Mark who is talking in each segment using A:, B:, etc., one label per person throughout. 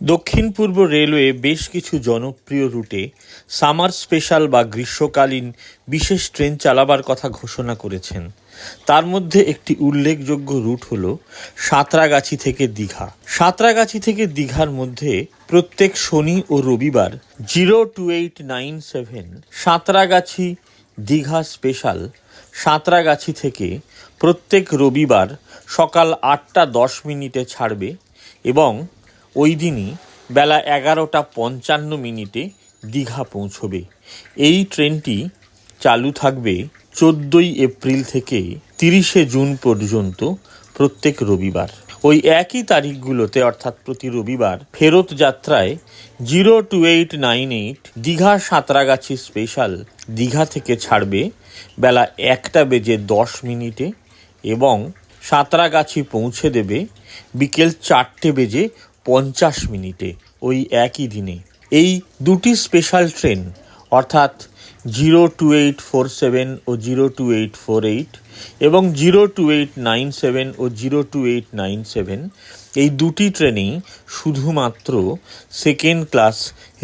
A: দক্ষিণ পূর্ব রেলওয়ে বেশ কিছু জনপ্রিয় রুটে সামার স্পেশাল বা গ্রীষ্মকালীন বিশেষ ট্রেন চালাবার কথা ঘোষণা করেছেন। তার মধ্যে একটি উল্লেখযোগ্য রুট হল সাঁতরাগাছি থেকে দীঘা। সাঁতরাগাছি থেকে দীঘার মধ্যে প্রত্যেক শনি ও রবিবার zero two eight nine seven Santragachi Digha special Santragachi থেকে প্রত্যেক রবিবার সকাল আটটা দশ মিনিটে ছাড়বে এবং ওই দিনই বেলা এগারোটা পঞ্চান্ন মিনিটে দীঘা পৌঁছবে। এই ট্রেনটি চালু থাকবে চোদ্দোই এপ্রিল থেকে তিরিশে জুন পর্যন্ত প্রত্যেক রবিবার। ওই একই তারিখগুলোতে, অর্থাৎ প্রতি রবিবার, ফেরত যাত্রায় zero two eight nine eight Digha Santragachi special Digha থেকে ছাড়বে বেলা একটা বেজে দশ মিনিটে এবং সাঁতরাগাছি পৌঁছে দেবে বিকেল চারটে বেজে পঞ্চাশ মিনিটে, ওই একই দিনে। এই দুটি স্পেশাল ট্রেন অর্থাৎ zero two eight four seven ও zero two eight four eight এবং zero two eight nine seven ও zero two eight nine seven এই দুটি ট্রেনেই শুধুমাত্র সেকেন্ড ক্লাস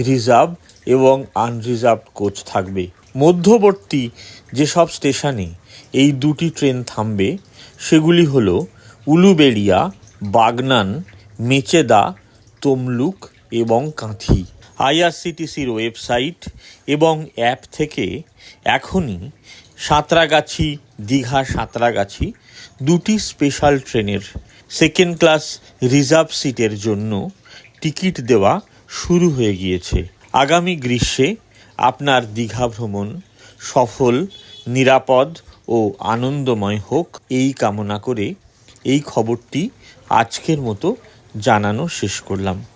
A: রিজার্ভ এবং আনরিজার্ভ কোচ থাকবে। মধ্যবর্তী যেসব স্টেশনে এই দুটি ট্রেন থামবে, সেগুলি হলো উলুবেড়িয়া, বাগনান, মেচেদা তমলুক এবং কাঁথি। আইআরসিটিসির ওয়েবসাইট এবং অ্যাপ থেকে এখনই সাঁতরাগাছি, দীঘা সাঁতরাগাছি দুটি স্পেশাল ট্রেনের সেকেন্ড ক্লাস রিজার্ভ সিটের জন্য টিকিট দেওয়া শুরু হয়ে গিয়েছে। আগামী গ্রীষ্মে আপনার দীঘা ভ্রমণ সফল, নিরাপদ ও আনন্দময় হোক এই কামনা করে এই খবরটি আজকের মতো জানানো শেষ করলাম।